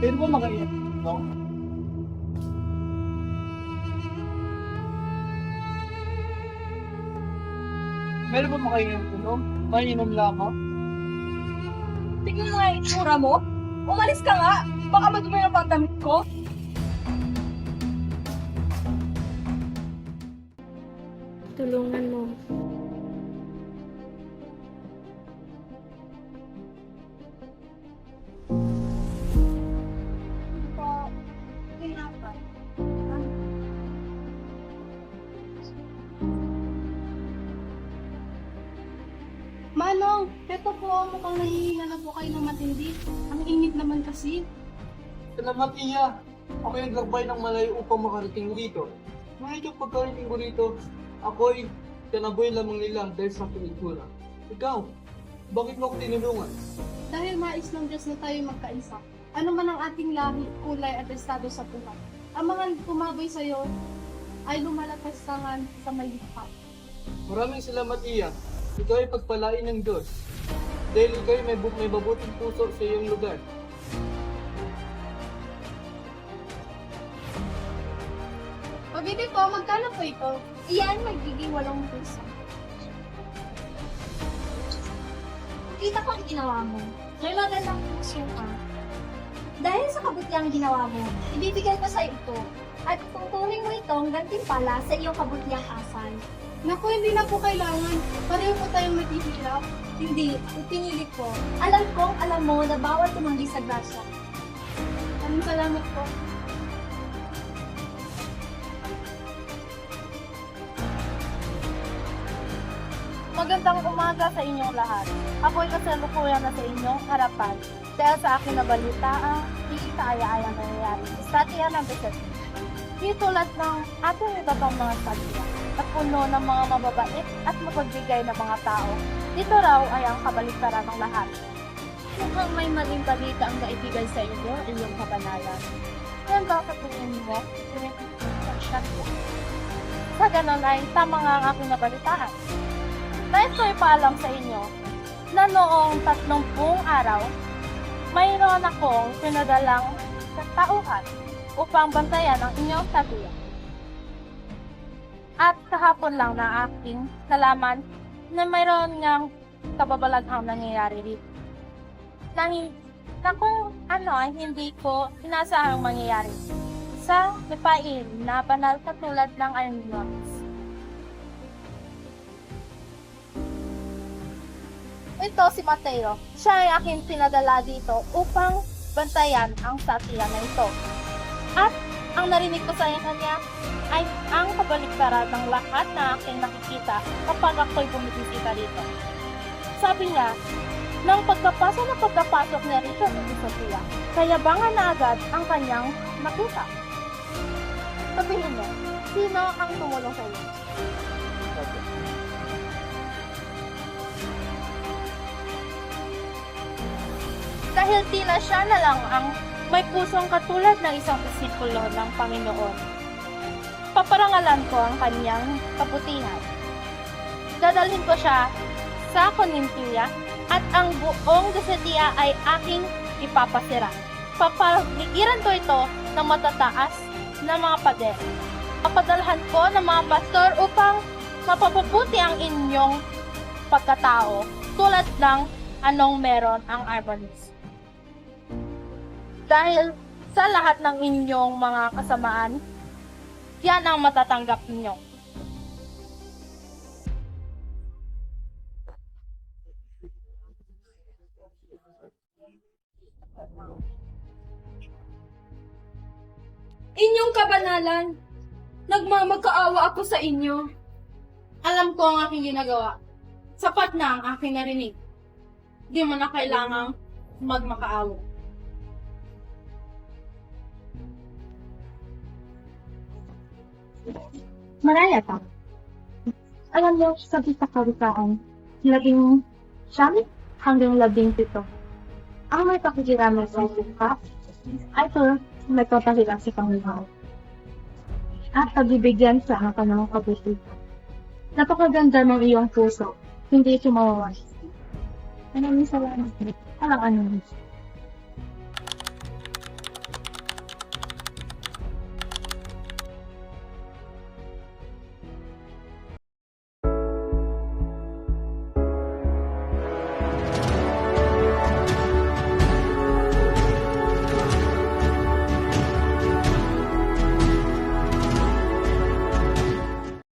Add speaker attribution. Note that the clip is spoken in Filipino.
Speaker 1: Pwede ba makaiyak? No? Meron ba makaiyak no? Mainom lamang?
Speaker 2: Tingnan mo nga yung itsura mo. Umalis ka nga. Baka madumi ang damit ko.
Speaker 3: Tulungan mo.
Speaker 4: Manong, eto po, mukhang nahihina na po kayo ng matindi. Ang init naman kasi.
Speaker 1: Salamat iya. Ako yung naglakbay ng malayo upang makarating dito. Mahigit pagkarating ko rito, ako'y kanaboy lamang nila dahil sa pinigura. Ikaw, bakit mo ako tinulungan?
Speaker 4: Dahil mais ng Diyos na tayo magkaisa. Ano man ang ating lahi, kulay at estado sa buhay. Ang mga kumaboy sa iyo ay lumalapastangan sa may likha.
Speaker 1: Maraming salamat iya. Ikaw ay pagpalain ng Diyos. Dahil ikaw ay may, bu- may mabuting puso sa iyong lugar.
Speaker 4: Pabili po, magkano po ito?
Speaker 3: Iyan magiging walong puso. Kita ko ang ginawa mo. May magandang puso ka. Dahil sa kabutiang ginawa mo, ibibigay ko sa ito. At tutunin mo itong gantimpala sa iyong kabutiang asal.
Speaker 4: Naku, hindi na po kailangan. Pareho po tayong maghihirap.
Speaker 3: Hindi, ipinili ko. Alam kong alam mo na bawal tumanggi sa grasya.
Speaker 4: Maraming salamat po.
Speaker 5: Magandang umaga sa inyong lahat. Ako'y kasalukuyan na sa inyong harapan. Dahil sa aking nabalitaan, di kaaya-aya nangyayari. Estratiya ng Beset. Di tulad ng ating ibagang mga estratiya na puno ng mga mababait at mapagbigay na mga tao. Dito raw ay ang kabaliktaran ng lahat. Mukhang may maling balita ang naibigay sa inyo, inyong kabanalan. Kaya bakit tingin mo, ko? Sa ganon ay tama nga ang aking nabalitaan. Nais ko ipaalam sa inyo na noong tatlumpung araw, mayroon akong pinadalang tauhan upang bantayan ang inyong tatuya. At kahapon lang na aking nalaman na mayroon ngang kababalaghang nangyayari dito. Na, na kung ano ay hindi ko inasahang mangyayari sa lipain na banal katulad ng Arnox. Ito si Mateo. Siya ay aking pinadala dito upang bantayan ang satya na ito. Ang narinig ko sa kanya ay ang kabaliktaran ng lahat na aking nakikita kapag ako'y bumibisita dito. Sabi niya, nang pagkapasok na pagkapasok niya rito sa Sofia, kayabangan na agad ang kanyang nakita. Sabihin mo, sino ang tumulong sa iyo? dahil tila siya na lang ang may pusong katulad ng isang disipulo ng Panginoon. Paparangalan ko ang kanyang kaputihan. Dadalhin ko siya sa Konintia at ang buong Gasetia ay aking ipapasira. Papaligiran ko ito ng matataas na mga pader. Papadalhan ko ng mga pastor upang mapapabuti ang inyong pagkatao tulad ng anong meron ang Arbonis dahil sa lahat ng inyong mga kasamaan, yan ang matatanggap ninyo.
Speaker 2: Inyong kabanalan. Nagmamagkaawa ako sa inyo.
Speaker 4: Alam ko ang aking ginagawa. Sapat na ang aking narinig. Di mo na kailangang magmakaawa.
Speaker 5: Maraya ka. Alam mo, sa sa kawikaan, labing siyam hanggang labing pito. Ang may pakikirama sa suka ay ito may papahilang sa Panginoon. At pagbibigyan sa ang kanyang kabuti. Napakaganda ng iyong puso, hindi ito mawawala. Maraming salamat. Walang ano.